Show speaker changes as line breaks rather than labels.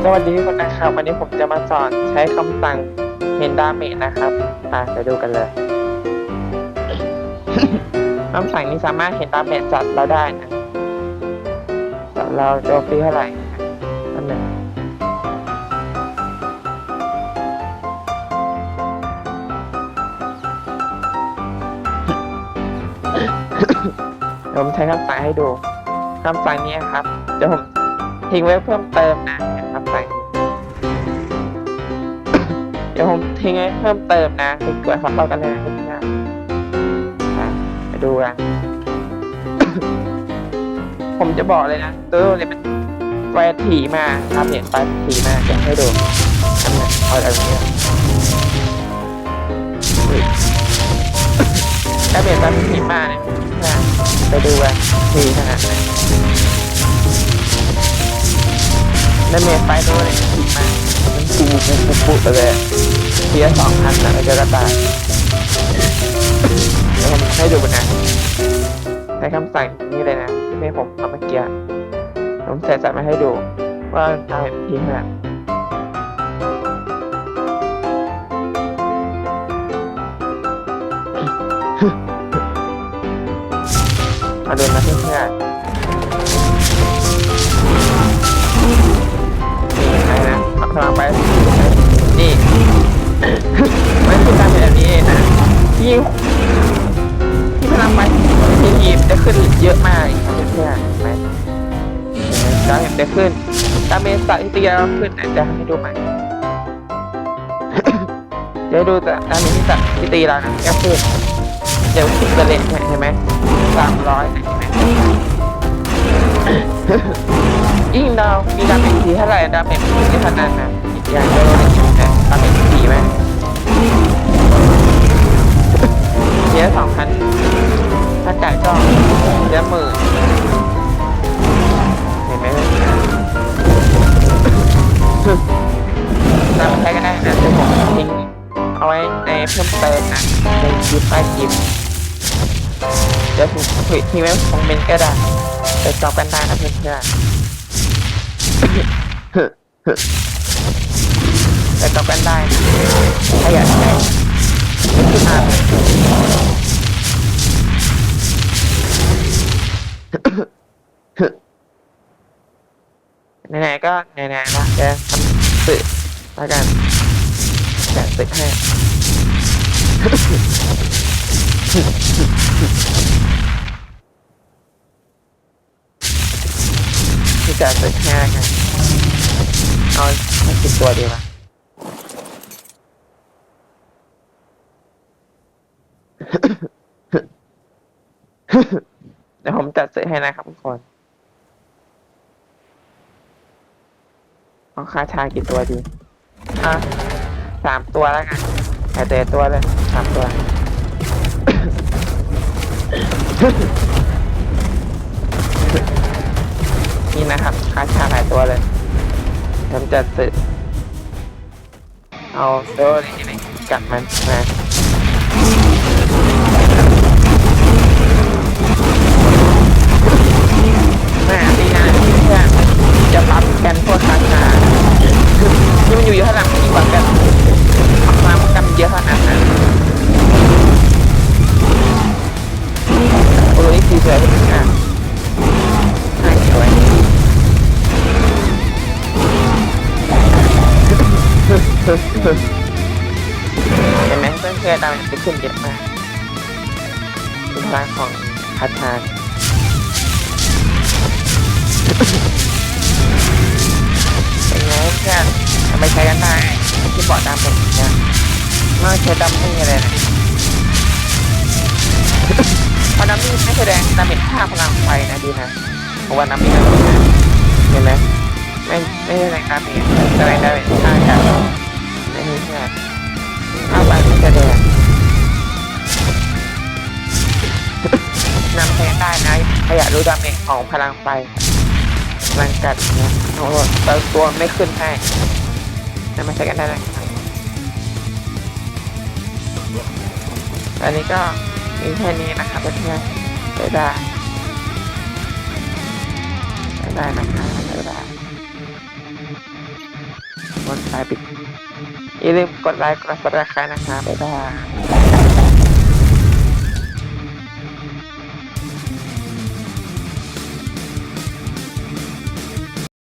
สวัสดีทุกคนนะครับ วันนี้ผมจะมาสอนใช้คำสั่งเฮนดาเมนะครับอะไปดูกันเลยคำสั่งนี้สามารถเห็นดาเมจจัดเราได้นะจัดเราโจมตีเท่าไหร่นั่นหนึ่งเดี๋ยวผมใช้คำสั่งให้ดูคำสั่งนี้ครับเดี๋ยวผม ทิ้งไว้เพิ่มเติมนะคำสั่งเดี๋ยวผมทิ้งไว้เพิ่มเติมนะไปกดของเรากันเลยนะเพื่อนๆอะไปดูกันผมจะบอกเลยนะตัวนี้มันไฟถี่มากครับเห็นไฟถี่มากจะให้ดูอันนี้เอาอันนี้ยถ้าเปลี่ยนไฟถี่มากเนี่ยนะไปดูกันถี่ขนาดไหน นั่นเมไฟตัวนี้ถี่มากมันปูปูปูปูไปเลยเทียสองพันนะมันจะกระต่ายเดี๋ยวผมให้ดูนะใช้คำสั่งนี้เลยนะที่ผมทำเมื่อกี้ผมใส่จัดมาให้ดู ว่าทำเป็นทีขนาดมาดูนะเพื่อนๆ ขึ้นเยอะมากเพื่อนๆเห็นไหมดาวเห็นจะขึ้นดาเมจสถิติเราขึ้นนะจะให้ดูไหมจะดูแต่ดาเมจที่สถิติเรานะก็ขึ้นเดี๋ยวขึ้นเปอร์เซ็นต์เห็นไหมสามร้อยเห็นไหมยิ่งเรามีดาเมจทีเท่าไหร่ดาเมจที่เท่านั้นนะอย่างเดียวเราเนี่ยดาเมจทีไหมเยอะสองพัน จ่ายก็เยอะหมื่นเห็นไหมนำใช้ก็ได้นะเดี๋ยวผมทิ้งเอาไว้ในเพิ่มเติมนะในคลิปใต้คลิปเดี๋ยวผมทิ้งไว้คอมเมนต์ก็ได้ไปตอบกันได้นะเพื่อนๆไปตอบกันได้นะถ้าอยากใช้ไม่คิดนา ไหนๆก็ไหนๆนะจะทำสื่อแล้วกันจะสึกให้ที่จะสึกให้แล้วกันเอาให้สิบตัวดีกว่า เดี๋ยวผมจัดเสร็จให้นะครับทุกคนเอาค่าชากี่ตัวดี อะสามตัวแล้วกันแต่แต่ตัวเลยสามตัวนี่นะครับคาชาหลายตัวเลยผมจะสึกเอาโดนี่นี่กัดมันมา เห็นไหมเพื่อนเพื่อนๆเราเนี่ยไปขึ้นเยอะมากเป็นพลังของพัฒนาเป็นไงเพื่อนทำไมใช้กันได้ที่บอร์ดดำเป็นเนี่ยไม่ใช้ดำไม่อะไรนะพราะน้ำนี่ไม่แสดงดาเมจค่าพลังไฟนะดีนะเพราะว่าน้ำนี่นะเห็นไหมไม่ไม่แสดงดาเมจแสดงดาเมจค่ากันไม่ใช่เพื่อนเอาไปจะแดงนำแทนได้นะขยะรู้ดาเมจของพลังไฟพลังกัดเนี่ยโอ้โหแต่ตัวไม่ขึ้นให้แต่มาใช้กันได้นะอันนี้ก็มีแค่นี้นะครับเพื่อนๆบ๊ายบายบ๊ายบายนะครับบ๊ายบายไปปิด อย่าลืมกดไลค์กดซับสไครต์นะครับบ๊ายบาย